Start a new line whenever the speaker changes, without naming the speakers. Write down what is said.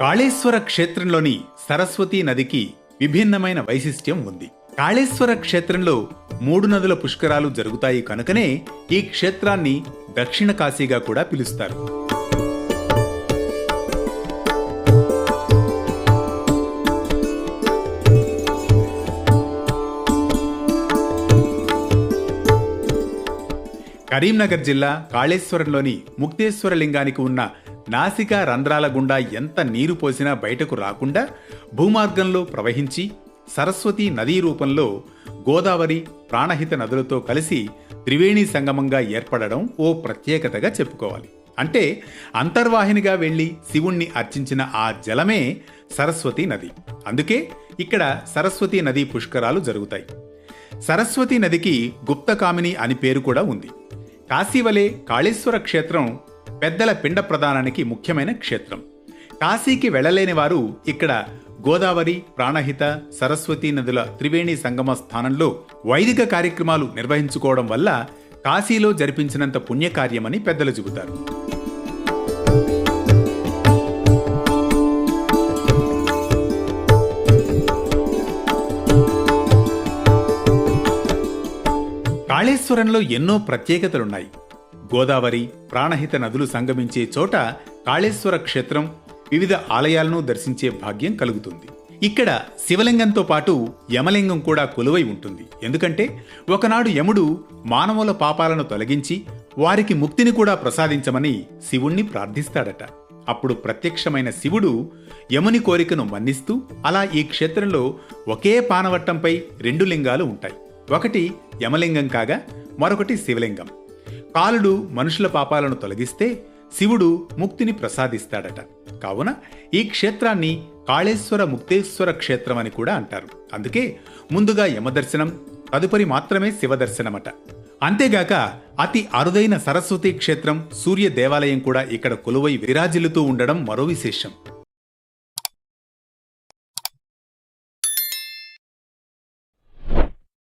కాళేశ్వర క్షేత్రంలోని సరస్వతీ నదికి విభిన్నమైన వైశిష్ట్యం ఉంది. కాళేశ్వర క్షేత్రంలో మూడు నదుల పుష్కరాలు జరుగుతాయి కనుకనే ఈ క్షేత్రాన్ని దక్షిణ కాశీగా కూడా పిలుస్తారు. కరీంనగర్ జిల్లా కాళేశ్వరంలోని ముక్తేశ్వర లింగానికి ఉన్న నాసికా రంధ్రాల గుండా ఎంత నీరు పోసినా బయటకు రాకుండా భూమార్గంలో ప్రవహించి సరస్వతి నదీ రూపంలో గోదావరి ప్రాణహిత నదులతో కలిసి త్రివేణి సంగమంగా ఏర్పడడం ఓ ప్రత్యేకతగా చెప్పుకోవాలి. అంటే అంతర్వాహినిగా వెళ్ళి శివుణ్ణి అర్చించిన ఆ జలమే సరస్వతి నది. అందుకే ఇక్కడ సరస్వతి నది పుష్కరాలు జరుగుతాయి. సరస్వతి నదికి గుప్తకామిని అని పేరు కూడా ఉంది. కాశీవలే కాళేశ్వర క్షేత్రం పెద్దల పిండ ప్రదానానికి ముఖ్యమైన క్షేత్రం. కాశీకి వెళ్ళలేని వారు ఇక్కడ గోదావరి ప్రాణహిత సరస్వతి నదుల త్రివేణి సంగమ స్థానంలో వైదిక కార్యక్రమాలు నిర్వహించుకోవడం వల్ల కాశీలో జరిపించినంత పుణ్యకార్యమని పెద్దలు చెబుతారు. కాళేశ్వరంలో ఎన్నో ప్రత్యేకతలున్నాయి. గోదావరి ప్రాణహిత నదులు సంగమించే చోట కాళేశ్వర క్షేత్రం వివిధ ఆలయాలను దర్శించే భాగ్యం కలుగుతుంది. ఇక్కడ శివలింగంతో పాటు యమలింగం కూడా కొలువై ఉంటుంది. ఎందుకంటే ఒకనాడు యముడు మానవుల పాపాలను తొలగించి వారికి ముక్తిని కూడా ప్రసాదించమని శివుణ్ణి ప్రార్థిస్తాడట. అప్పుడు ప్రత్యక్షమైన శివుడు యముని కోరికను మన్నిస్తూ అలా ఈ క్షేత్రంలో ఒకే పానవట్టంపై రెండు లింగాలు ఉంటాయి. ఒకటి యమలింగం కాగా మరొకటి శివలింగం. కాలుడు మనుషుల పాపాలను తొలగిస్తే శివుడు ముక్తిని ప్రసాదిస్తాడట. కావున ఈ క్షేత్రాన్ని కాళేశ్వర ముక్తేశ్వర క్షేత్రం అని కూడా అంటారు. అందుకే ముందుగా యమదర్శనం తదుపరి మాత్రమే శివదర్శనమట. అంతేగాక అతి అరుదైన సరస్వతి క్షేత్రం సూర్య దేవాలయం కూడా ఇక్కడ కొలువై విరాజిల్లుతూ ఉండడం మరో విశేషం.